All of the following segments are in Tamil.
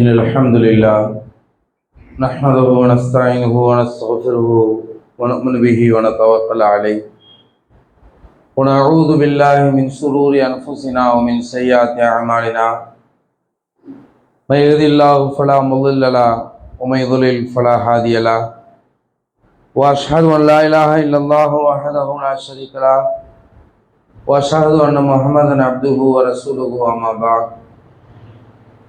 إن الحمد لله نحمده ونستعينه ونستغفره ونؤمن به ونتوكل عليه. ونعوذ بالله من شرور أنفسنا ومن سيئات أعمالنا. من يهد الله فلا مضل له ومن يضلل فلا هادي له. وأشهد أن لا إله إلا الله وحده لا شريك له. وأشهد أن محمدا عبده ورسوله أما بعد.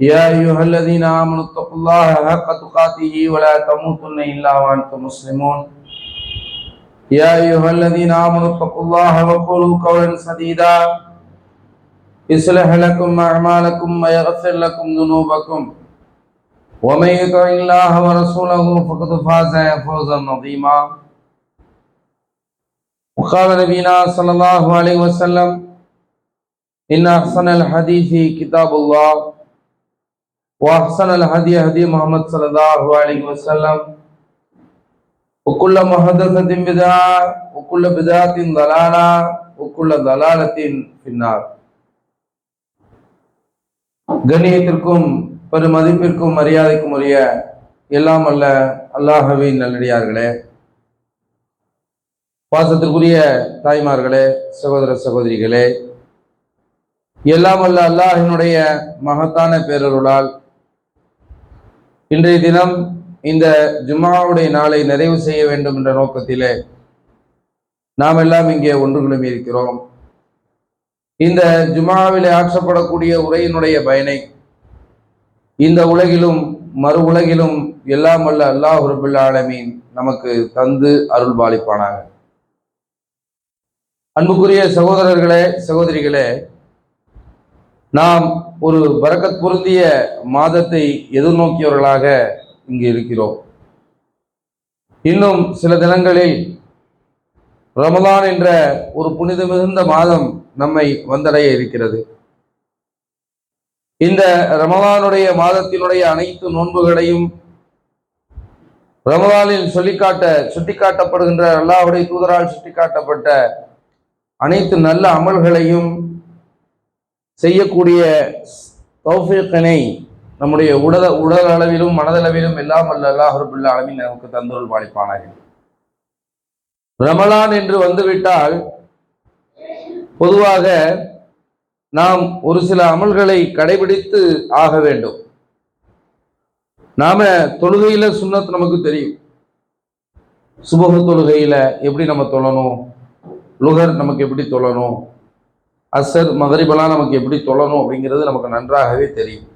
يا أيها الذين آمنوا اتقوا الله حق تقاته ولا تموتن إلا وأنتم مسلمون. يا أيها الذين آمنوا اتقوا الله وقولوا قولا سديدا. يصلح لكم أعمالكم ويغفر لكم ذنوبكم. ومن يطع الله ورسوله فقد فاز فوزا عظيما. وقال نبينا صلى الله عليه وسلم إن أحسن الحديث كتاب الله. وأحسن الهدي هدي محمد صلى الله عليه وسلم وكل محدثة بدعة وكل بدعة ضلالة وكل ضلالة في النار கண்ணியத்திற்கும் பெருமதிப்பிற்கும் மரியாதைக்கும் உரிய எல்லாம் அல்ல அல்லாஹவின் நல்லடியார்களே பாசத்திற்குரிய தாய்மார்களே சகோதர சகோதரிகளே எல்லாம் அல்ல அல்லாஹினுடைய மகத்தான பேரருளால் இன்றைய தினம் இந்த ஜும்மாவுடைய நாளை நிறைவு செய்ய வேண்டும் என்ற நோக்கத்திலே நாம் எல்லாம் இங்கே ஒன்று இருக்கிறோம். இந்த ஜும்மாவிலே ஆற்றப்படக்கூடிய உரையினுடைய பயனை இந்த உலகிலும் மறு உலகிலும் எல்லாம் அல்ல அல்லாஹ் ரபுல் ஆலமீன் நமக்கு தந்து அருள் பாலிப்பானாங்க அன்புக்குரிய சகோதரர்களே சகோதரிகளே நாம் ஒரு பரக்கத் பொருந்திய மாதத்தை எதிர்நோக்கியவர்களாக இங்கு இருக்கிறோம். இன்னும் சில தினங்களில் ரமலான் என்ற ஒரு புனித மிகுந்த மாதம் நம்மை வந்தடைய இருக்கிறது. இந்த ரமலானுடைய மாதத்தினுடைய அனைத்து நோன்புகளையும் ரமலானில் சொல்லிக்காட்ட சுட்டிக்காட்டப்படுகின்ற அல்லாவுடைய தூதரால் சுட்டிக்காட்டப்பட்ட அனைத்து நல்ல அமல்களையும் செய்யக்கூடிய தௌஃபீக்கனை நம்முடைய உடல உடல் அளவிலும் மனதளவிலும் எல்லாம் அல்ல அல்லாஹருபுல்ல அளவில் நமக்கு தந்தொருள் பாலிப்பானார்கள் ரமலான் என்று வந்துவிட்டால் பொதுவாக நாம் ஒரு சில அமல்களை கடைபிடித்து ஆக வேண்டும். நாம தொழுகையில சுண்ணத் நமக்கு தெரியும். சுபக தொழுகையில எப்படி நம்ம தொழணும்? லுகர் நமக்கு எப்படி தொழணும்? அசர் மகரிபெல்லாம் நமக்கு எப்படி தொழணும் அப்படிங்கிறது நமக்கு நன்றாகவே தெரியும்.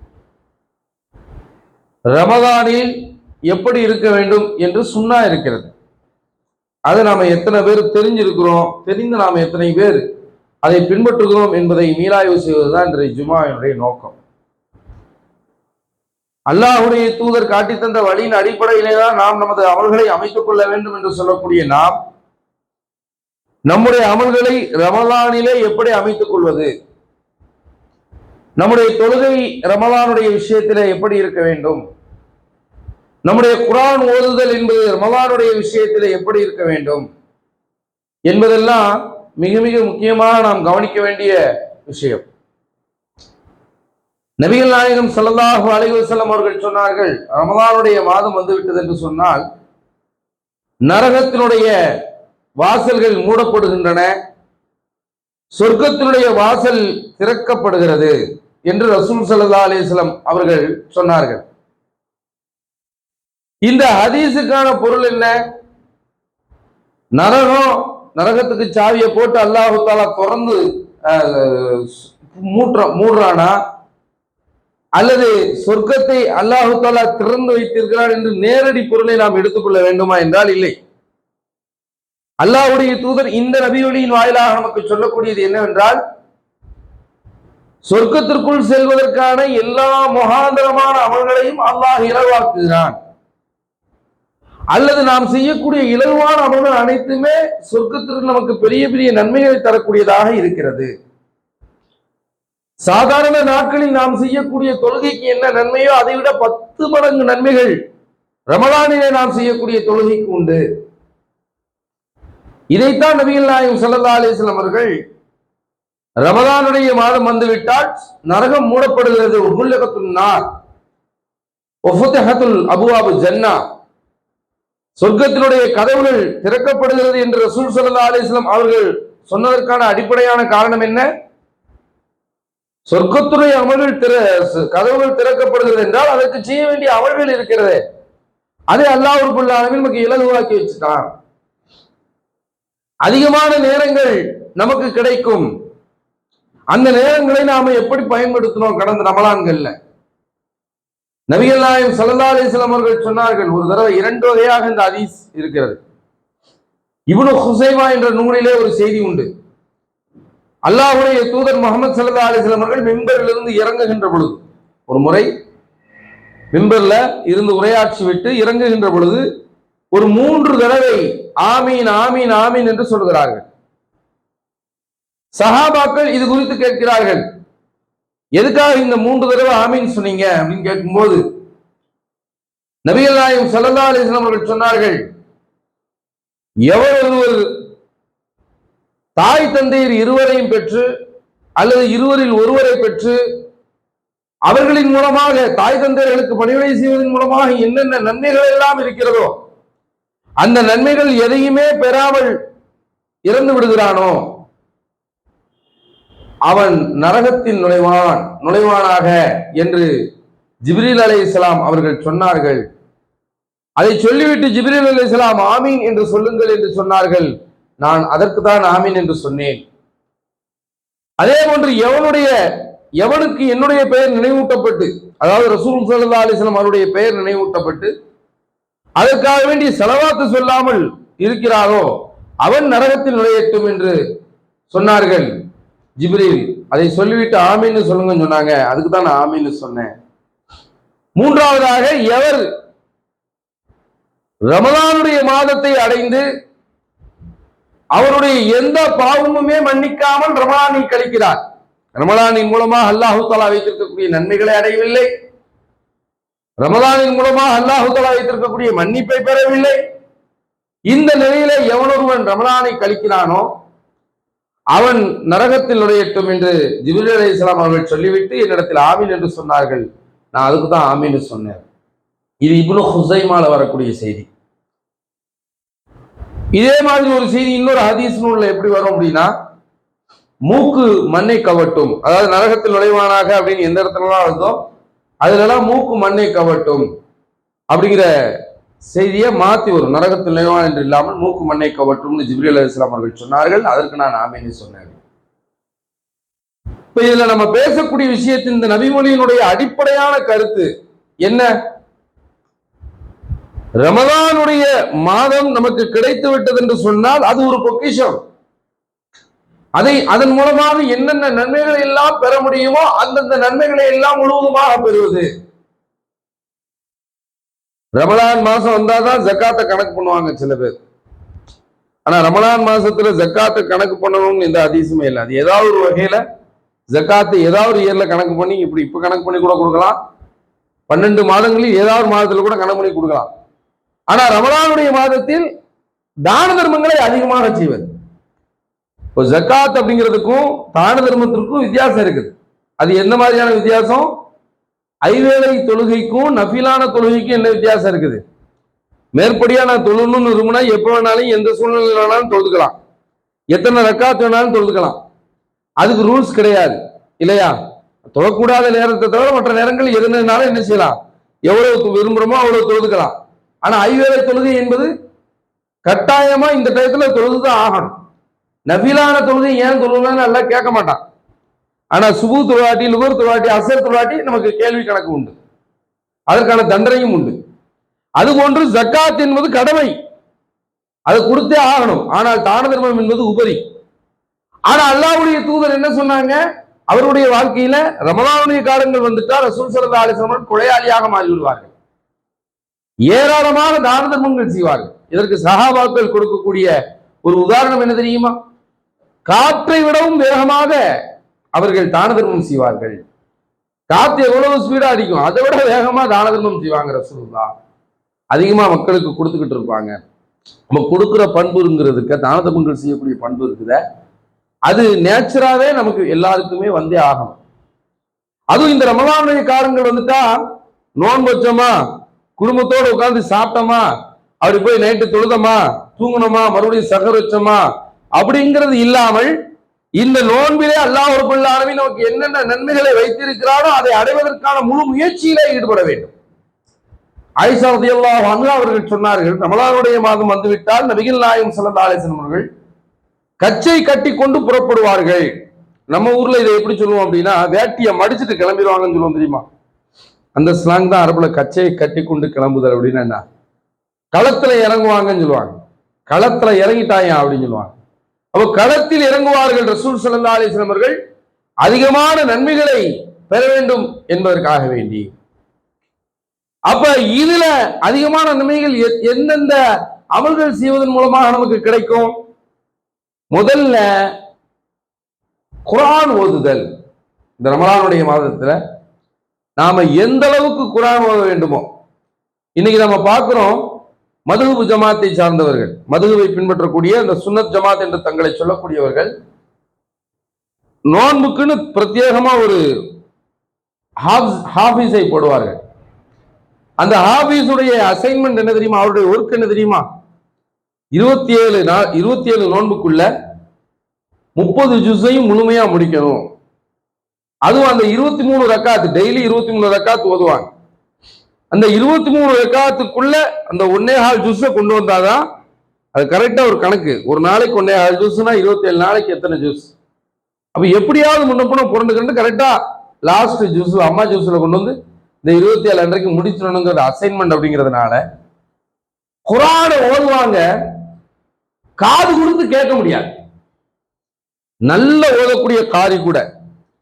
ரமதானில் எப்படி இருக்க வேண்டும் என்று சுண்ணா இருக்கிறது. அது நாம் எத்தனை பேர் தெரிஞ்சிருக்கிறோம் தெரிந்து நாம் எத்தனை பேர் அதை பின்பற்றுகிறோம் என்பதை மீளாய்வு செய்வதுதான் இன்றைய ஜுமாவினுடைய நோக்கம். அல்லாஹுடைய தூதர் காட்டி தந்த வழியின் அடிப்படையிலே தான் நாம் நமது அவர்களை அமைத்துக் கொள்ள வேண்டும் என்று சொல்லக்கூடிய நாம் நம்முடைய அமல்களை ரமலானிலே எப்படி அமைத்துக் கொள்வது? நம்முடைய தொழுகை ரமலானுடைய விஷயத்திலே எப்படி இருக்க வேண்டும்? நம்முடைய குரான் ஓதுதல் என்பது ரமலானுடைய விஷயத்திலே எப்படி இருக்க வேண்டும்? என்பதெல்லாம் மிக மிக முக்கியமாக நாம் கவனிக்க வேண்டிய விஷயம். நபிகள் நாயகம் அலைகள் செல்லும் அவர்கள் சொன்னார்கள் ரமலானுடைய மாதம் வந்துவிட்டது என்று சொன்னால் நரகத்தினுடைய வாசல்கள் மூடப்படுகின்றன. சொர்க்கத்தினுடைய வாசல் திறக்கப்படுகிறது என்று ரசூல் சல்லா அலிஸ்லாம் அவர்கள் சொன்னார்கள். இந்த ஹதீஸுக்கான பொருள் என்ன? நரகம் நரகத்துக்கு சாவியை போட்டு அல்லாஹு தாலா திறந்து மூற்ற மூடுறானா? அல்லது சொர்க்கத்தை அல்லாஹு தாலா திறந்து வைத்திருக்கிறான் என்று நேரடி பொருளை நாம் எடுத்துக்கொள்ள வேண்டுமா என்றால் இல்லை. அல்லாஹுடைய தூதர் இந்த நபியொலியின் வாயிலாக நமக்கு சொல்லக்கூடியது என்னவென்றால் சொர்க்கத்திற்குள் செல்வதற்கான எல்லா முகாந்திரமான அமல்களையும் அல்லாஹ் இலவாக்குகிறான் அல்லது நாம் செய்யக்கூடிய இலகுவான அமல்கள் அனைத்துமே சொர்க்கத்திற்கு நமக்கு பெரிய பெரிய நன்மைகளை தரக்கூடியதாக இருக்கிறது. சாதாரண நாட்களில் நாம் செய்யக்கூடிய தொழுகைக்கு என்ன நன்மையோ அதை விட பத்து மடங்கு நன்மைகள் ரமலானிலே நாம் செய்யக்கூடிய தொழுகைக்கு உண்டு. இதைத்தான் நபிகள் நாயகம் சல்லா அலிஸ்லாம் அவர்கள் ரமதானுடைய மாதம் வந்துவிட்டால் நரகம் மூடப்படுகிறது. உகுல்லகத்துன் நார். ஒஃபுத்தகத்துல் அபுவாபு ஜன்னா. சொர்க்கத்தினுடைய கதவுகள் திறக்கப்படுகிறது என்று ரசூல் சல்லா அலிஸ்லாம் அவர்கள் சொன்னதற்கான அடிப்படையான காரணம் என்ன? சொர்க்கத்துடைய அமல்கள் திற கதவுகள் திறக்கப்படுகிறது என்றால் அதற்கு செய்ய வேண்டிய அமல்கள் இருக்கிறது. அதை அல்லாஹ் நமக்கு இலகுவாக்கி வச்சுட்டான். அதிகமான நேரங்கள் நமக்கு கிடைக்கும். அந்த நேரங்களை நாம எப்படி பயன்படுத்தினோம் கடந்த ரமலான்கள்ல? நபிகள் நாயம் சல்லா அலிஸ்லாம் அவர்கள் சொன்னார்கள் ஒரு தடவை இரண்டு வகையாக இந்த அதீஸ் இருக்கிறது. இவனு ஹுசைமா என்ற நூலிலே ஒரு செய்தி உண்டு. அல்லாஹுடைய தூதர் முகமது சல்லா அலிஸ்லாம் வஸல்லம் அவர்கள் மிம்பரிலிருந்து இறங்குகின்ற பொழுது ஒரு முறை மிம்பர்ல இருந்து உரையாற்றி விட்டு இறங்குகின்ற பொழுது ஒரு மூன்று தடவை ஆமீன் ஆமீன் ஆமீன் என்று சொல்கிறார்கள். சஹாபாக்கள் இது குறித்து கேட்கிறார்கள். எதுக்காக இந்த மூன்று தடவை ஆமீன் சொன்னீங்க அப்படின்னு கேட்கும்போது நபிகள் நாயகம் சல்லா அலைஹி வஸல்லம் அவர்கள் சொன்னார்கள் எவர் ஒருவர் தாய் தந்தையர் இருவரையும் பெற்று அல்லது இருவரில் ஒருவரை பெற்று அவர்களின் மூலமாக தாய் தந்தையர்களுக்கு பணிவிடை செய்வதன் மூலமாக என்னென்ன நன்மைகள் எல்லாம் இருக்கிறதோ அந்த நன்மைகள் எதையுமே பெறாமல் இறந்து விடுகிறானோ அவன் நரகத்தில் நுழைவான் நுழைவானாக என்று ஜிப்ரீல் அலைஹிஸ்ஸலாம் அவர்கள் சொன்னார்கள். அதை சொல்லிவிட்டு ஜிப்ரீல் அலைஹிஸ்ஸலாம் ஆமீன் என்று சொல்லுங்கள் என்று சொன்னார்கள். நான் அதற்கு தான் ஆமீன் என்று சொன்னேன். அதே போன்று எவனுடைய எவனுக்கு என்னுடைய பெயர் நினைவூட்டப்பட்டு அதாவது ரசூல் சல்லா அலிஸ்லாம் அவருடைய பெயர் நினைவூட்டப்பட்டு அதற்காக வேண்டி செலவாத்து சொல்லாமல் இருக்கிறாரோ அவன் நரகத்தில் நுழையட்டும் என்று சொன்னார்கள். ஜிப்ரீல் அதை சொல்லிவிட்டு ஆமின்னு சொல்லுங்கன்னு சொன்னாங்க. அதுக்கு தான் நான் ஆமின்னு சொன்னேன். மூன்றாவதாக எவர் ரமலானுடைய மாதத்தை அடைந்து அவருடைய எந்த பாவமுமே மன்னிக்காமல் ரமலானை கழிக்கிறார். ரமலானின் மூலமாக அல்லாஹு தாலா வைத்திருக்கக்கூடிய நன்மைகளை அடையவில்லை. ரமதானின் மூலமாக அல்லாஹுதலா வைத்திருக்கக்கூடிய மன்னிப்பை பெறவில்லை. இந்த நிலையில எவனொருவன் ரமலானை கழிக்கிறானோ அவன் நரகத்தில் நுழையட்டும் என்று ஜிபில் அலி இஸ்லாம் அவர்கள் சொல்லிவிட்டு என்னிடத்தில் ஆமீன் என்று சொன்னார்கள். நான் அதுக்கு தான் ஆமீன் சொன்னேன். இது இப்னு ஹுசைமால வரக்கூடிய செய்தி. இதே மாதிரி ஒரு செய்தி இன்னொரு ஹதீஸ் நூலில் எப்படி வரும் அப்படின்னா மூக்கு மண்ணை கவட்டும். அதாவது நரகத்தில் நுழைவானாக அப்படின்னு எந்த இடத்துலலாம் இருந்தோம் அதுலலாம் மூக்கு மண்ணை கவட்டும் அப்படிங்கிற செய்தியை மாத்தி வரும் நரகத்தில் நுழைவான் என்று இல்லாமல் மூக்கு மண்ணை கவட்டும்னு ஜிப்ரியல் அலி இஸ்லாம் அவர்கள் சொன்னார்கள். அதற்கு நான் ஆமீன்னு சொன்னேன் இப்ப இதுல நம்ம பேசக்கூடிய விஷயத்தின் இந்த நபிமொழியினுடைய அடிப்படையான கருத்து என்ன? ரமதானுடைய மாதம் நமக்கு கிடைத்து விட்டது என்று சொன்னால் அது ஒரு பொக்கிஷம். அதை அதன் மூலமாக என்னென்ன நன்மைகளை எல்லாம் பெற முடியுமோ அந்தந்த நன்மைகளை எல்லாம் முழுவதுமாக பெறுவது. ரமலான் மாசம் வந்தாதான் ஜக்காத்தை கணக்கு பண்ணுவாங்க சில பேர். ஆனா ரமலான் மாசத்துல ஜக்காத்தை கணக்கு பண்ணணும்னு எந்த அதிசயமே இல்லை. அது ஏதாவது ஒரு வகையில ஜக்காத்து ஏதாவது ஒரு இயர்ல கணக்கு பண்ணி இப்படி இப்ப கணக்கு பண்ணி கூட கொடுக்கலாம். பன்னெண்டு மாதங்களில் ஏதாவது மாதத்துல கூட கணக்கு பண்ணி கொடுக்கலாம். ஆனா ரமலானுடைய மாதத்தில் தான தர்மங்களை அதிகமாக செய்வது. இப்போ ஜக்காத் அப்படிங்கிறதுக்கும் தான தர்மத்திற்கும் வித்தியாசம் இருக்குது. அது எந்த மாதிரியான வித்தியாசம்? ஐவேளை தொழுகைக்கும் நஃபிலான தொழுகைக்கும் என்ன வித்தியாசம் இருக்குது? மேற்படியா நான் தொழுணும்னு விரும்பினா எப்போ வேணாலும் எந்த சூழ்நிலையில் வேணாலும் தொழுதுக்கலாம். எத்தனை ரக்காத்து வேணாலும் தொழுதுக்கலாம். அதுக்கு ரூல்ஸ் கிடையாது. இல்லையா? தொழக்கூடாத நேரத்தை தவிர மற்ற நேரங்கள் இருந்ததுனால என்ன செய்யலாம்? எவ்வளவு விரும்புகிறோமோ அவ்வளவு தொழுதுக்கலாம். ஆனால் ஐவேளை தொழுகை என்பது கட்டாயமா இந்த டையத்தில் தொழுது தான் ஆகணும். நபிலான தொழுகை ஏன் தொழுகணும்னு நல்லா கேட்க மாட்டான். ஆனா சுபு தொழாட்டி லுகர் தொழாட்டி அசர் தொழாட்டி நமக்கு கேள்வி கணக்கு உண்டு. அதற்கான தண்டனையும் உண்டு. அதுபோன்று ஜக்காத் என்பது கடமை. அதை கொடுத்தே ஆகணும். ஆனால் தான தர்மம் என்பது உபரி. ஆனா அல்லாவுடைய தூதர் என்ன சொன்னாங்க? அவருடைய வாழ்க்கையில ரமலானுடைய காலங்கள் வந்துட்டால் ரசூல் சரதா அலிசமன் கொலையாளியாக மாறிவிடுவார்கள். ஏராளமான தான தர்மங்கள் செய்வார்கள். இதற்கு சகாபாக்கள் கொடுக்கக்கூடிய ஒரு உதாரணம் என்ன தெரியுமா? காற்றை விடவும் வேகமாக அவர்கள் தான தர்மம் செய்வார்கள். காத்து எவ்வளவு ஸ்பீடா அடிக்கும்? அதை விட வேகமா தான தர்மம் செய்வாங்க ரசூல்லா அதிகமா மக்களுக்கு கொடுத்துக்கிட்டு இருப்பாங்க. நம்ம கொடுக்குற பண்புங்கிறதுக்கு தான தர்மங்கள் செய்யக்கூடிய பண்பு இருக்குத அது நேச்சுராகவே நமக்கு எல்லாருக்குமே வந்தே ஆகணும். அதுவும் இந்த ரமலானுடைய காரங்கள் வந்துட்டா நோன்பு வச்சோமா குடும்பத்தோடு உட்காந்து சாப்பிட்டோமா அப்படி போய் நைட்டு தொழுதமா தூங்கணுமா மறுபடியும் சகர் வச்சோமா அப்படிங்கிறது இல்லாமல் இந்த நோன்பிலே அல்லாஹ் ஒரு ஆலமீன் நமக்கு என்னென்ன நன்மைகளை வைத்திருக்கிறாரோ அதை அடைவதற்கான முழு முயற்சியிலே ஈடுபட வேண்டும். ஆயிஷா ரலியல்லாஹு அன்ஹா அவர்கள் சொன்னார்கள் ரமலானுடைய மாதம் வந்துவிட்டால் நபிகள் நாயகம் ஸல்லல்லாஹு அலைஹி அவர்கள் கச்சை கட்டி கொண்டு புறப்படுவார்கள். நம்ம ஊர்ல இதை எப்படி சொல்லுவோம் அப்படின்னா வேட்டியை மடிச்சுட்டு கிளம்பிடுவாங்கன்னு சொல்லுவோம் தெரியுமா? அந்த ஸ்லாங் தான் அரபுல கச்சையை கட்டி கொண்டு கிளம்புதல் அப்படின்னா என்ன? களத்துல இறங்குவாங்கன்னு சொல்லுவாங்க. களத்துல இறங்கிட்டாயா அப்படின்னு சொல்லுவாங்க. அப்போ களத்தில் இறங்குவார்கள் ரசூல் சல்லா அலிஸ்லாம் அவர்கள். அதிகமான நன்மைகளை பெற வேண்டும் என்பதற்காக வேண்டி. அப்ப இதுல அதிகமான நன்மைகள் எந்தெந்த அமல்கள் செய்வதன் மூலமாக நமக்கு கிடைக்கும்? முதல்ல குரான் ஓதுதல். இந்த ரமலானுடைய மாதத்துல நாம எந்த அளவுக்கு குரான் ஓத வேண்டுமோ. இன்னைக்கு நம்ம பார்க்கிறோம் மதுகுபு ஜமாத்தை சார்ந்தவர்கள் மதுகுவை பின்பற்றக்கூடிய அந்த சுன்னத் ஜமாத் என்று தங்களை சொல்லக்கூடியவர்கள் நோன்புக்குன்னு பிரத்யேகமா ஒரு ஹாஃபீஸை போடுவார்கள். அந்த ஹாஃபீஸுடைய அசைன்மெண்ட் என்ன தெரியுமா? அவருடைய ஒர்க் என்ன தெரியுமா? இருபத்தி ஏழு நாள் இருபத்தி ஏழு நோன்புக்குள்ள முப்பது ஜூஸையும் முழுமையா முடிக்கணும். அதுவும் அந்த இருபத்தி மூணு ரக்காத்து டெய்லி இருபத்தி மூணு ரக்காத்து ஓதுவாங்க. அந்த இருபத்தி மூணு ரக்காத்துக்குள்ள அந்த ஒன்னே ஹால் ஜூஸை கொண்டு வந்தாதான் அது கரெக்டாக ஒரு கணக்கு. ஒரு நாளைக்கு ஒன்னே ஹால் ஜூஸ்னா இருபத்தேழு நாளைக்கு எத்தனை ஜூஸ் அப்போ எப்படியாவது முன்னப்புன புரண்டுக்கிட்டு கரெக்டாக லாஸ்ட் ஜூஸ் அம்மா ஜூஸில் கொண்டு வந்து இந்த இருபத்தி ஏழு அன்றைக்கு முடிச்சிடணுங்கிற அசைன்மெண்ட் அப்படிங்கிறதுனால குரானை ஓதுவாங்க காது கொடுத்து கேட்க முடியாது. நல்ல ஓதக்கூடிய காரி கூட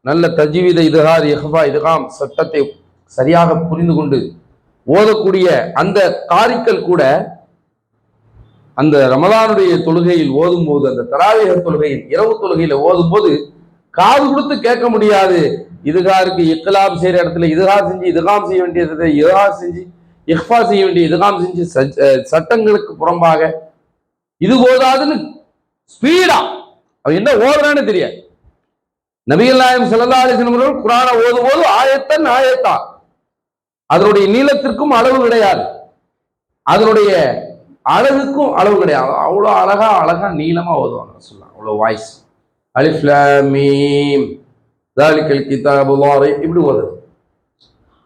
நல்ல தஜீவித இதுகார் இஹ்பா இதுகாம் சட்டத்தை சரியாக புரிந்து கொண்டு ஓதக்கூடிய அந்த காரிக்கல் கூட அந்த ரமலானுடைய தொழுகையில் ஓதும் போது அந்த தராவிக தொழுகையில் இரவு தொழுகையில ஓதும் போது காது கொடுத்து கேட்க முடியாது. இதுகாருக்கு இக்கலாம் செய்யற இடத்துல இதுகார் செஞ்சு இதுகாம் செய்ய வேண்டியது இதுகார் செஞ்சு இஃபா செய்ய வேண்டிய இதுகாம் செஞ்சு சட்டங்களுக்கு புறம்பாக இது போதாதுன்னு ஸ்பீடா அவன் என்ன ஓதுறான்னு தெரியாது. நபிகள் நாயம் ஸல்லல்லாஹு அலைஹி குரானை ஓதும் போது ஆயத்தன் ஆயத்தா. அதனுடைய நீளத்திற்கும் அளவு கிடையாது. அதனுடைய அழகுக்கும் அளவு கிடையாது. அவ்வளோ அழகா அழகா நீளமா ஓதுவாங்க சொல்லலாம் அவ்வளோ வாய்ஸ் அலிஃப்லமீம் தாலிக்கல் கிதாபு லாரி. இப்படி ஓதுது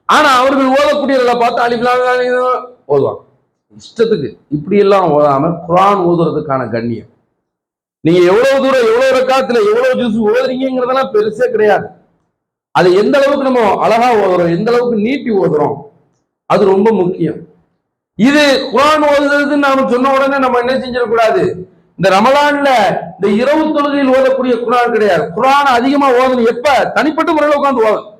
ஆனா அவர்கள் ஓதக்கூடியதை பார்த்து அலிஃப்லாம் ஓதுவாங்க. இஷ்டத்துக்கு இப்படி எல்லாம் ஓதாம குரான் ஓதுறதுக்கான கண்ணியம். நீங்க எவ்வளவு தூரம் எவ்வளவு ரக்காத்துல எவ்வளவு ஜூஸ் ஓதுறீங்கிறதெல்லாம் பெருசே கிடையாது. அது எந்த அளவுக்கு நம்ம அழகா ஓதுறோம் எந்த அளவுக்கு நீட்டி ஓதுறோம் அது ரொம்ப முக்கியம். இது குரான் ஓதுறதுன்னு நாம சொன்ன உடனே நம்ம என்ன செஞ்சிடக்கூடாது? இந்த ரமலான்ல இந்த இரவு தொழுகையில் ஓதக்கூடிய குரான் கிடையாது. குரான் அதிகமா ஓதணும். எப்ப? தனிப்பட்ட முறையில் உட்காந்து ஓதணும்.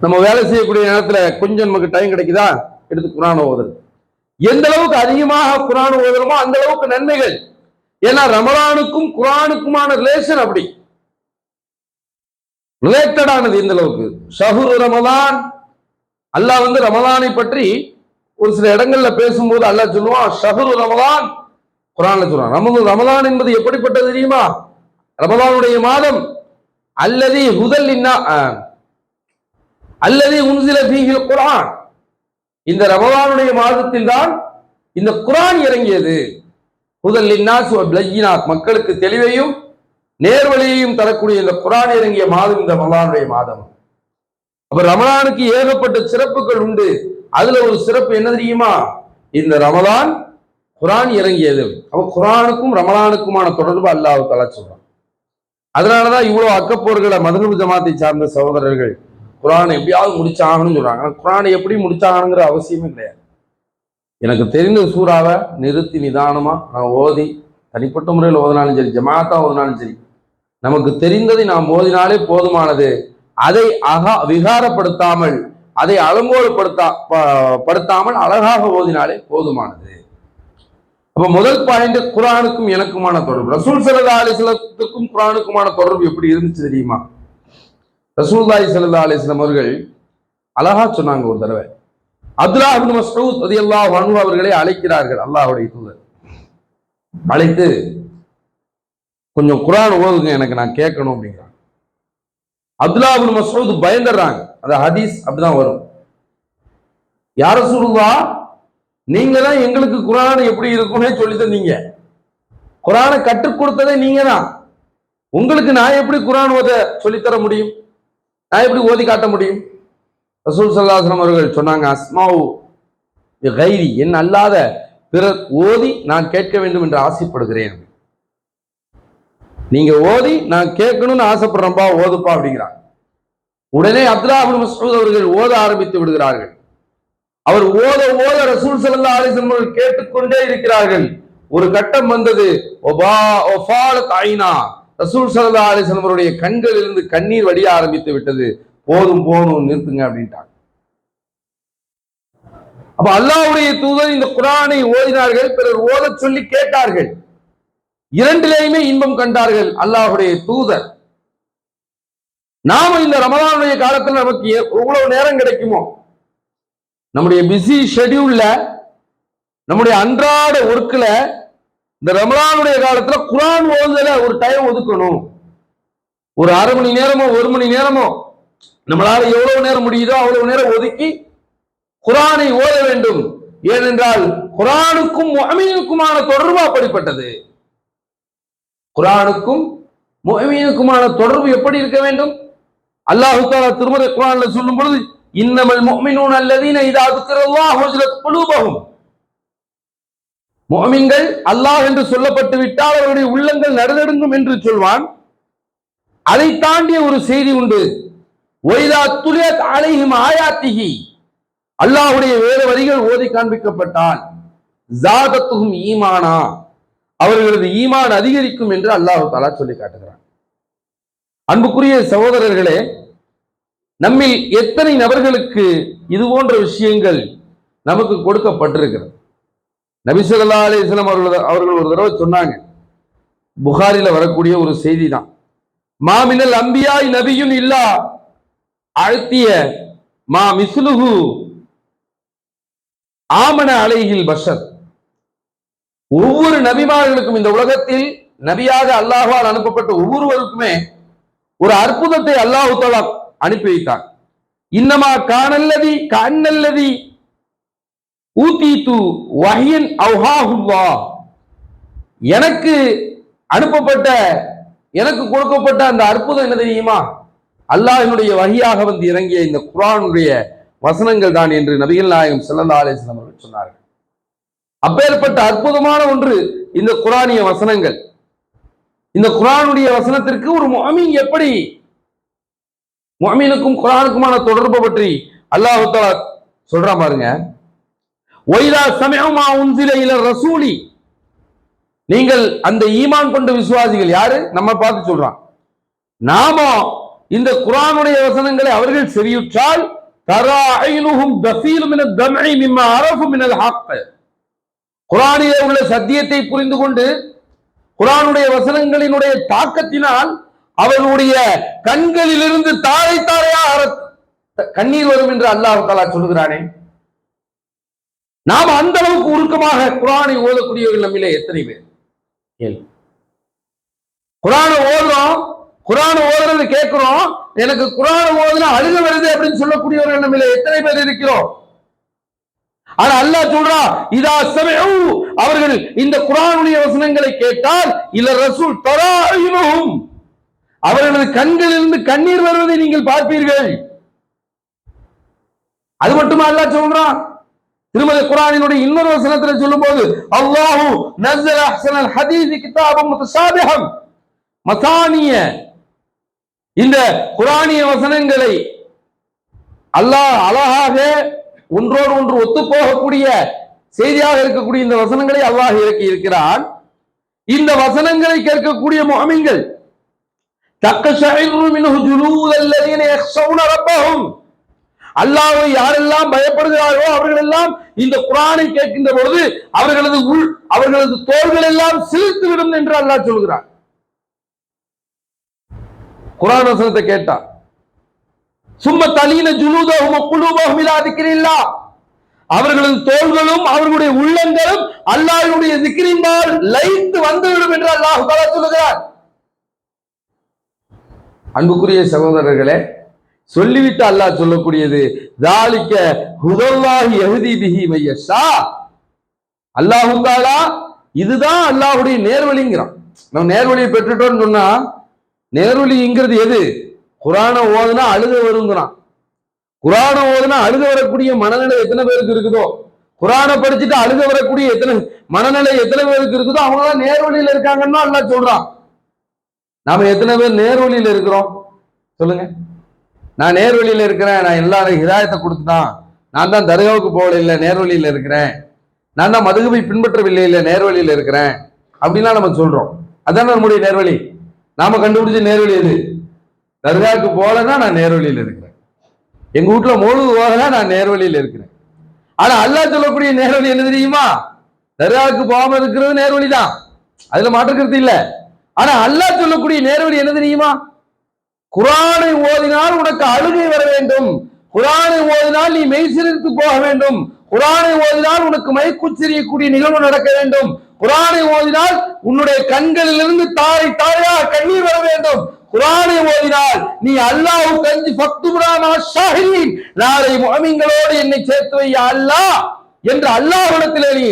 நம்ம வேலை செய்யக்கூடிய நேரத்துல கொஞ்சம் நமக்கு டைம் கிடைக்குதா? எடுத்து குரான் ஓதுறது. எந்த அளவுக்கு அதிகமாக குரான் ஓதுறோமோ அந்த அளவுக்கு நன்மைகள். ஏன்னா ரமலானுக்கும் குரானுக்குமான ரிலேஷன் அப்படி. ரிலேட்டடானது இந்த அளவுக்கு. ஷஹுரு ரமதான். அல்லாஹ் வந்து ரமதானை பற்றி ஒரு சில இடங்கள்ல பேசும்போது அல்லாஹ் சொல்லுவான் ஷஹுரு ரமதான். குரான்ல சொல்றான். ரமது ரமதான் என்பது எப்படிப்பட்டது தெரியுமா? ரமதானுடைய மாதம் அல்லது ஹுதல் இன்னா அல்லதி உன்சில பீஹில் குரான் இந்த ரமதானுடைய மாதத்தில் தான் இந்த குரான் இறங்கியது. ஹுதல் லின்னாஸ் மக்களுக்கு தெளிவையும் நேர்வழியையும் தரக்கூடிய இந்த குரான் இறங்கிய மாதம் இந்த ரமலானுடைய மாதம். அப்ப ரமலானுக்கு ஏகப்பட்ட சிறப்புகள் உண்டு. அதுல ஒரு சிறப்பு என்ன தெரியுமா? இந்த ரமலான் குரான் இறங்கியது. அப்ப குரானுக்கும் ரமலானுக்குமான தொடர்பு அல்லாஹ் தலா சொல்றான். அதனாலதான் இவ்வளவு அக்கப்போர்களை மதுரபு ஜமாத்தை சார்ந்த சகோதரர்கள் குரானை எப்படியாவது முடிச்சாகணும்னு சொல்றாங்க. ஆனா குரானை எப்படி முடிச்சாகணுங்கிற அவசியமே கிடையாது. எனக்கு தெரிந்த சூறாவை நிறுத்தி நிதானமா நான் ஓதி தனிப்பட்ட முறையில் ஓதினாலும் சரி ஜமாத்தா ஓதினாலும் சரி நமக்கு தெரிந்ததை நாம் ஓதினாலே போதுமானது. அதை அகா விகாரப்படுத்தாமல் அதை அலங்கோலப்படுத்தா ப- படுத்தாமல் அழகாக ஓதினாலே போதுமானது. அப்ப முதல் பாயிண்ட் குரானுக்கும் எனக்குமான தொடர்பு. ரசூல் சல்லா அலிஸ்லத்துக்கும் குரானுக்குமான தொடர்பு எப்படி இருந்துச்சு தெரியுமா? ரசூல்தாய் சல்லா அலிஸ்லாம் அவர்கள் அழகா சொன்னாங்க ஒரு தடவை. அப்துல்லாஹின் இப்னு மஸ்ஊத் ரலியல்லாஹு அவர்களை அழைக்கிறார்கள் அல்லாஹுடைய தூதர். அழைத்து கொஞ்சம் குரான் ஓதுங்க எனக்கு நான் கேட்கணும் அப்படிங்கிறாங்க அப்துல்லா இப்னு மஸ்ஊத் பயந்துடுறாங்க. அந்த ஹதீஸ் அப்படிதான் வரும். யார சொல்லுவா நீங்க தான் எங்களுக்கு குரான் எப்படி இருக்கும்னே சொல்லி தந்தீங்க. குரானை கற்றுக் கொடுத்ததே நீங்க தான் உங்களுக்கு நான் எப்படி குரான் ஓத சொல்லித்தர முடியும்? நான் எப்படி ஓதி காட்ட முடியும்? ரசூல் சல்லாஸ்லம் அவர்கள் சொன்னாங்க அஸ்மாவு கைரி என் அல்லாத பிறர் ஓதி நான் கேட்க வேண்டும் என்று ஆசைப்படுகிறேன். நீங்க ஓதி நான் கேட்கணும்னு ஆசைப்படுறேன்பா ஓதுப்பா அப்படிங்கிறாங்க. உடனே அப்துல்லா மசூத் அவர்கள் ஓத ஆரம்பித்து விடுகிறார்கள். அவர் ஓத ஓத ரசூல் சல்லா அலிஸ்லம் அவர்கள் கேட்டுக்கொண்டே இருக்கிறார்கள். ஒரு கட்டம் வந்தது. ஒபா ஐனா. ரசூல் சல்லா அலிஸ்லம் அவருடைய கண்களிலிருந்து கண்ணீர் வடிய ஆரம்பித்து விட்டது. போதும் போதும் நிறுத்துங்க அப்படின்ட்டாங்க. அப்ப அல்லாவுடைய தூதர் இந்த குரானை ஓதினார்கள். பிறர் ஓதச் சொல்லி கேட்டார்கள். இரண்டிலேயுமே இன்பம் கண்டார்கள் அல்லாஹ்வுடைய தூதர். நாம இந்த ரமலானுடைய காலத்துல நமக்கு எவ்வளவு நேரம் கிடைக்குமோ? நம்முடைய பிஸி ஷெடியூல்ல நம்முடைய அன்றாட ஒர்க்ல இந்த ரமலானுடைய காலத்துல குரான் ஓதுதல ஒரு டைம் ஒதுக்கணும். ஒரு அரை மணி நேரமோ ஒரு மணி நேரமோ நம்மளால எவ்வளவு நேரம் முடியுதோ அவ்வளவு நேரம் ஒதுக்கி குரானை ஓத வேண்டும். ஏனென்றால் குரானுக்கும் அமீனுக்குமான தொடர்பு அப்படிப்பட்டது. குரானுக்கும் மொஹமீனுக்குமான தொடர்பு எப்படி இருக்க வேண்டும்? அல்லாஹு தாலா திருமறை குரான்ல சொல்லும் பொழுது இன்னமல் மொமினூன் அல்லதீன இதா துக்கிரல்லாஹ் வஜ்லத் குலூபஹும். முஃமின்கள் அல்லாஹ் என்று சொல்லப்பட்டு விட்டால் அவருடைய உள்ளங்கள் நடுநடுங்கும் என்று சொல்வான். அதை தாண்டிய ஒரு செய்தி உண்டு. ஒய்தா துலியத் அலைஹிம் ஆயாத்திகி அல்லாஹ்வுடைய வேத வரிகள் ஓதி காண்பிக்கப்பட்டால் ஜாதத்துகும் ஈமானா. அவர்களது ஈமான் அதிகரிக்கும் என்று அல்லாஹு தாலா சொல்லி காட்டுகிறான். அன்புக்குரிய சகோதரர்களே நம்மில் எத்தனை நபர்களுக்கு இது போன்ற விஷயங்கள் நமக்கு கொடுக்கப்பட்டிருக்கிறது? நபி அலிஸ்லாம் அவர்கள் அவர்கள் ஒரு தடவை சொன்னாங்க. புகாரில வரக்கூடிய ஒரு செய்தி தான் மாமினல் அம்பியாய் நபியும் இல்லா அழ்த்திய மா மிஸ்லுஹு ஆமன அலைகில் பஷர். ஒவ்வொரு நபிமார்களுக்கும் இந்த உலகத்தில் நபியாக அல்லாஹ்வால் அனுப்பப்பட்ட ஒவ்வொருவருக்குமே ஒரு அற்புதத்தை அல்லாஹு தாலா அனுப்பி வைத்தான் இன்னமா காணல்லதி கண்ணல்லதி ஊத்தீத்து வஹியன் அவ்ஹாஹுல்லா. எனக்கு அனுப்பப்பட்ட எனக்கு கொடுக்கப்பட்ட அந்த அற்புதம் என்ன தெரியுமா? அல்லாஹினுடைய வகையாக வந்து இறங்கிய இந்த குரானுடைய வசனங்கள் தான் என்று நபிகள் நாயகம் ஸல்லல்லாஹு அலைஹி அவர்கள் சொன்னார்கள். அப்பேற்பட்ட அற்புதமான ஒன்று இந்த குரானிய வசனங்கள். இந்த குரானுடைய வசனத்திற்கு ஒரு மொமீன் எப்படி? மொமீனுக்கும் குரானுக்குமான தொடர்பு பற்றி அல்லாஹ் தஆலா சொல்றான் பாருங்க. ஒய்தா சமயமா உன்சில இல ரசூலி. நீங்கள் அந்த ஈமான் கொண்ட விசுவாசிகள் யாரு? நம்ம பார்த்து சொல்றான். நாம இந்த குரானுடைய வசனங்களை அவர்கள் செறியுற்றால் தரா ஐனுஹும் தசீலும் என தம்இ மிம்ம அரஃபு மினல் ஹக். குரானிலே உள்ள சத்தியத்தை புரிந்து கொண்டு குரானுடைய வசனங்களினுடைய தாக்கத்தினால் அவர்களுடைய கண்களிலிருந்து தாரை தாரையாக அற- கண்ணீர் வரும் என்று அல்லாஹ் தாலா சொல்லுகிறானே. நாம் அந்த அளவுக்கு உருக்கமாக குரானை ஓதக்கூடியவர்கள் நம்மிலே எத்தனை பேர்? குரானை ஓதுறோம். குரானை ஓதுறது கேட்கிறோம். எனக்கு குரானை ஓதுனா அழுக வருது அப்படின்னு சொல்லக்கூடியவர்கள் நம்மிலே எத்தனை பேர் இருக்கிறோம்? ஆனா அல்லாஹ் சொல்றா இதா சமயு அவர்கள் இந்த குரானுடைய வசனங்களை கேட்டால் இல்ல ரசூல் தராயினும் அவர்களது கண்களிலிருந்து கண்ணீர் வருவதை நீங்கள் பார்ப்பீர்கள். அது மட்டுமா அல்லாஹ் சொல்றான் திருமதி குரானினுடைய இன்னொரு வசனத்துல சொல்லும்போது அல்லாஹு நஸ்ஸல அஹ்சனல் ஹதீஸ் கிதாபம் முத்தசாபிஹம் மசானிய இந்த குரானிய வசனங்களை அல்லாஹ் அழகாக ஒன்றோடு ஒன்று ஒத்துப்போகக்கூடிய செய்தியாக இருக்கக்கூடிய இந்த வசனங்களை அல்லாஹ் இறக்கி இருக்கிறான். இந்த வசனங்களை கேட்கக்கூடிய முகமிங்கள் தக்க மின்ஹு ஜுலூதல்லதீன யாரெல்லாம் பயப்படுகிறாரோ அவர்கள் எல்லாம் இந்த குரானை கேட்கின்ற பொழுது அவர்களது உள் அவர்களது தோள்கள் எல்லாம் சிரித்து விடும் என்று அல்லாஹ் சொல்கிறார் குரான் வசனத்தை கேட்டான். சும்ம தலீன ஜுலூதஹும் குலூபஹும் இலா அவர்களது தோள்களும் அவர்களுடைய உள்ளங்களும் அல்லாஹ்வுடைய திக்ரின்பால் லைந்து வந்துவிடும் என்று அல்லாஹ் தஆலா சொல்லுகிறார் அன்புக்குரிய சகோதரர்களே சொல்லிவிட்டு அல்லாஹ் சொல்லக்கூடியது தாலிக்க ஹுதல்லாஹி யஹ்தி பிஹி மையஷா அல்லாஹ் இதுதான் அல்லாஹுடைய நேர்வழிங்கிறான். நம்ம நேர்வழியை பெற்றுட்டோம்னு சொன்னா நேர்வழிங்கிறது எது? குரானை ஓதுனா அழுக வருங்கிறான். குரானை ஓதுனா அழுக வரக்கூடிய மனநிலை எத்தனை பேருக்கு இருக்குதோ? குரானை படிச்சுட்டு அழுக வரக்கூடிய எத்தனை மனநிலை எத்தனை பேருக்கு இருக்குதோ அவங்க தான் நேர்வழியில இருக்காங்கன்னா எல்லாம் சொல்றான். நாம எத்தனை பேர் நேர்வழியில இருக்கிறோம்? சொல்லுங்க. நான் நேர்வழியில இருக்கிறேன் நான் எல்லாரும் ஹிதாயத்தை கொடுத்துட்டான். நான் தான் தர்காவுக்கு போகல இல்லை நேர்வழியில இருக்கிறேன். நான் தான் மதுகுவை பின்பற்றவில்லை இல்லை நேர்வழியில இருக்கிறேன். அப்படின்லாம் நம்ம சொல்றோம். அதான் நம்முடைய நேர்வழி? நாம கண்டுபிடிச்ச நேர்வழி எது? தர்காவுக்கு போகலன்னா நான் நேர்வழியில் இருக்கிறேன். எங்க வீட்டுல மோழு போகல நான் நேர்வழியில் இருக்கிறேன். ஆனா அல்லாஹ் சொல்லக்கூடிய நேர்வழி என்ன தெரியுமா? தர்காவுக்கு போகாம இருக்கிறது நேர்வழி தான் அதுல மாற்றுக்கிறது இல்ல. ஆனா அல்லாஹ் சொல்லக்கூடிய நேர்வழி என்ன தெரியுமா? குரானை ஓதினால் உனக்கு அழுகை வர வேண்டும். குரானை ஓதினால் நீ மெய்சிலிருந்து போக வேண்டும். குரானை ஓதினால் உனக்கு மயக்குச்செறியக்கூடிய நிகழ்வு நடக்க வேண்டும். குரானை ஓதினால் உன்னுடைய கண்களிலிருந்து தாரை தாரையா கண்ணீர் வர வேண்டும். குரானை ஓதினால் நீ அல்லாஹ் கஞ்சி பக்துபுராமா ஷாஹின் நாளை முகமிங்களோடு என்னை சேர்த்து வையா அல்லாஹ் என்று அல்லாஹ்விடத்திலே நீ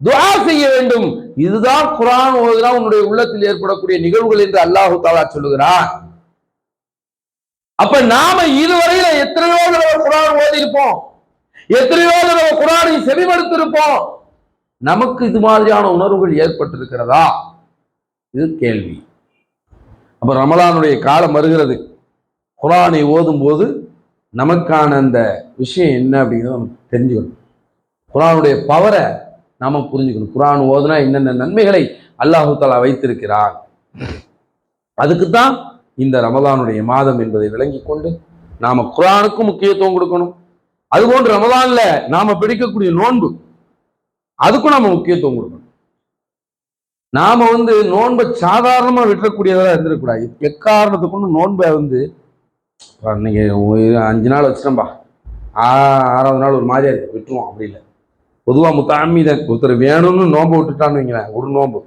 துவா செய்ய வேண்டும். இதுதான் குரான் ஓதுனா உன்னுடைய உள்ளத்தில் ஏற்படக்கூடிய நிகழ்வுகள் என்று அல்லாஹு தாலா சொல்லுகிறான். அப்ப நாம இதுவரையில எத்தனையோ தடவை குரான் ஓதி இருப்போம் எத்தனையோ தடவை குரானை செவிமடுத்திருப்போம். நமக்கு இது மாதிரியான உணர்வுகள் ஏற்பட்டிருக்கிறதா? இது கேள்வி. அப்போ ரமலானுடைய காலம் வருகிறது. குரானை ஓதும் போது நமக்கான அந்த விஷயம் என்ன அப்படிங்கிறத நம்ம தெரிஞ்சுக்கணும். குரானுடைய பவரை நாம் புரிஞ்சுக்கணும். குரான் ஓதுனா என்னென்ன நன்மைகளை அல்லாஹு தாலா வைத்திருக்கிறான்? அதுக்கு தான் இந்த ரமலானுடைய மாதம் என்பதை விளங்கி கொண்டு நாம் குரானுக்கும் முக்கியத்துவம் கொடுக்கணும். அதுபோன்று ரமதானில் நாம் பிடிக்கக்கூடிய நோன்பு அதுக்கும் நம்ம முக்கியத்துவம் கொடுக்கணும். நாம வந்து நோன்பை சாதாரணமா விட்டுறக்கூடியதெல்லாம் இருந்துடக்கூடாது எக்காரணத்தை நோன்பை வந்து இன்னைக்கு ஒரு அஞ்சு நாள் வச்சிட்டோம்பா. ஆ ஆறாவது நாள் ஒரு மாதிரியா இருக்கு. விட்டுருவோம். அப்படி இல்லை. பொதுவாக முத்தாமீதன் ஒருத்தர் வேணும்னு நோன்பை விட்டுட்டான்னு வைங்களேன். ஒரு நோன்பு.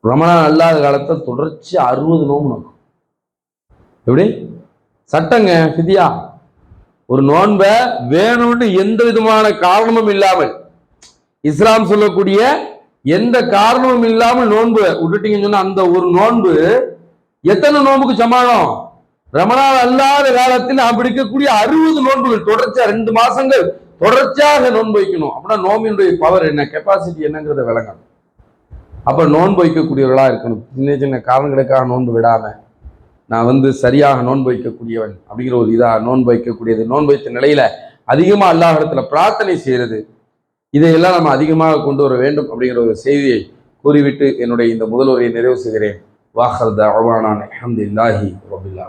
ரொம்ப நாள் அல்லாத காலத்தை தொடர்ச்சி அறுபது நோம்பு நோக்கும் எப்படி? சட்டங்க ஃபிதியா. ஒரு நோன்பை வேணும்னு எந்த விதமான காரணமும் இல்லாமல் இஸ்லாம் சொல்லக்கூடிய எந்த காரணமும் இல்லாமல் நோன்பு விட்டுட்டீங்கன்னு சொன்னா அந்த ஒரு நோன்பு எத்தனை நோன்புக்கு சமாளம் ரமணால் அல்லாத காலத்தில் நாம் பிடிக்கக்கூடிய அறுபது நோன்புகள் தொடர்ச்சியா ரெண்டு மாசங்கள் தொடர்ச்சியாக நோன்பு வைக்கணும். அப்படின்னா நோம்பினுடைய பவர் என்ன? கெப்பாசிட்டி என்னங்கிறத விளங்கணும். அப்ப நோன்பு வைக்கக்கூடியவர்களா இருக்கணும். சின்ன சின்ன காரணங்களுக்காக நோன்பு விடாம. நான் வந்து சரியாக நோன்பு வைக்கக்கூடியவன் அப்படிங்கிற ஒரு இதா நோன்பு வைக்கக்கூடியது. நோன்பு வைத்த நிலையில அதிகமா அல்லாஹ் இடத்துல பிரார்த்தனை செய்யறது. இதையெல்லாம் நம்ம அதிகமாக கொண்டு வர வேண்டும் அப்படிங்கிற ஒரு செய்தியை கூறிவிட்டு என்னுடைய இந்த முதல் உரையை நிறைவு செய்கிறேன். வாஹர் அஹமது இல்லாஹி ரபில்லா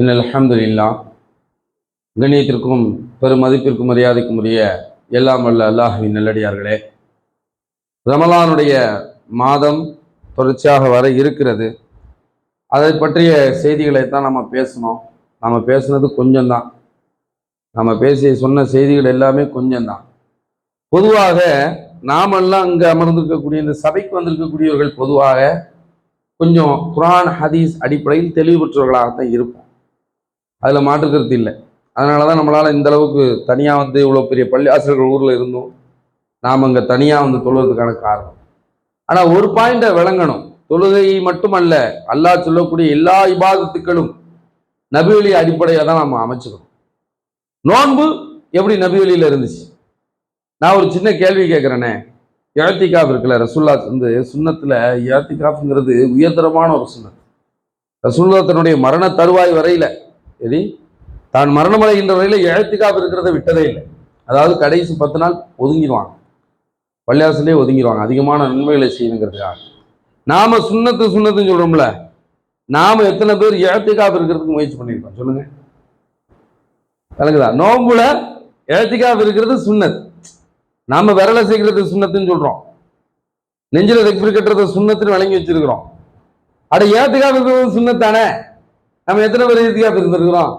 இன் அலமதுல்லா கண்ணியத்திற்கும் பெருமதிப்பிற்கும் மரியாதைக்கும் உரிய எல்லாம் வல்ல அல்லாஹ்வின் நல்லடியார்களே. ரமலானுடைய மாதம் தொடர்ச்சியாக வர இருக்கிறது. அதை பற்றிய செய்திகளை தான் நம்ம பேசணும். நம்ம பேசுனது கொஞ்சம்தான். நம்ம பேசிய சொன்ன செய்திகள் எல்லாமே கொஞ்சம்தான். பொதுவாக நாமெல்லாம் அங்கே அமர்ந்திருக்கக்கூடிய இந்த சபைக்கு வந்திருக்கக்கூடியவர்கள் பொதுவாக கொஞ்சம் குரான் ஹதீஸ் அடிப்படையில் தெளிவு பெற்றவர்களாகத்தான் இருப்போம். அதில் மாற்றுக்கருத்து இல்லை. அதனால தான் நம்மளால் இந்த அளவுக்கு தனியாக வந்து இவ்வளோ பெரிய பள்ளி ஆசிரியர்கள் ஊரில் இருந்தோம் நாம் அங்கே தனியாக வந்து தொழுவதற்கான காரணம். ஆனால் ஒரு பாயிண்டை விளங்கணும். தொழுகை மட்டுமல்ல அல்லாஹ் சொல்லக்கூடிய எல்லா இபாதத்துக்களும் நபிவெளி அடிப்படையாக தான் நம்ம அமைச்சுக்கணும். நோன்பு எப்படி நபிவெளியில் இருந்துச்சு? நான் ஒரு சின்ன கேள்வி கேட்குறேனே இழத்திகாப் இருக்குல்ல ரசுல்லா வந்து சுண்ணத்தில் இழத்திகாப்புங்கிறது உயர்தரமான ஒரு சுண்ணத். ரசுல்லா தன்னுடைய மரண தருவாய் வரையில் எரி தான் மரணமடைகின்ற வரையில் எழுத்துக்காப்பு இருக்கிறத விட்டதே இல்லை. அதாவது கடைசி பத்து நாள் ஒதுங்கிடுவாங்க. பள்ளியாசிலே ஒதுங்கிடுவாங்க. அதிகமான நன்மைகளை செய்யணுங்கிறதுக்காக நாம சுண்ணத்து சுண்ணத்துன்னு சொல்றோம்ல நாம எத்தனை பேர் எழுத்துக்காப்பு இருக்கிறதுக்கு முயற்சி பண்ணியிருக்கோம் சொல்லுங்க. கலங்குதா நோம்புல எழுத்துக்காப்பு இருக்கிறது சுண்ணத். நாம விரலை செய்கிறது சுண்ணத்துன்னு சொல்றோம். நெஞ்சில் தக்பீர் கட்டுறது சுண்ணத்துன்னு வழங்கி வச்சிருக்கிறோம். அட ஏத்துக்காப்பு இருக்கிறது சுண்ணத்தானே? நம்ம எத்தனை பேர் ஏத்துக்காப்பு இருந்திருக்கிறோம்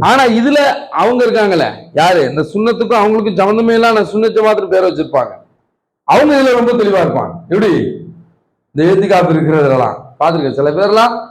ஆனா இதுல அவங்க இருக்காங்கல்ல. யாரு? இந்த சுண்ணத்துக்கும் அவங்களுக்கும் சம்மந்தமே இல்லாம சுண்ண ஜமாத்துக்கு பேரை வச்சிருப்பாங்க. அவங்க இதுல ரொம்ப தெளிவா இருப்பாங்க. எப்படி? இந்த ஏத்திகாப்பு இருக்கிறதெல்லாம். பார்த்துருக்க சில பேர்லாம்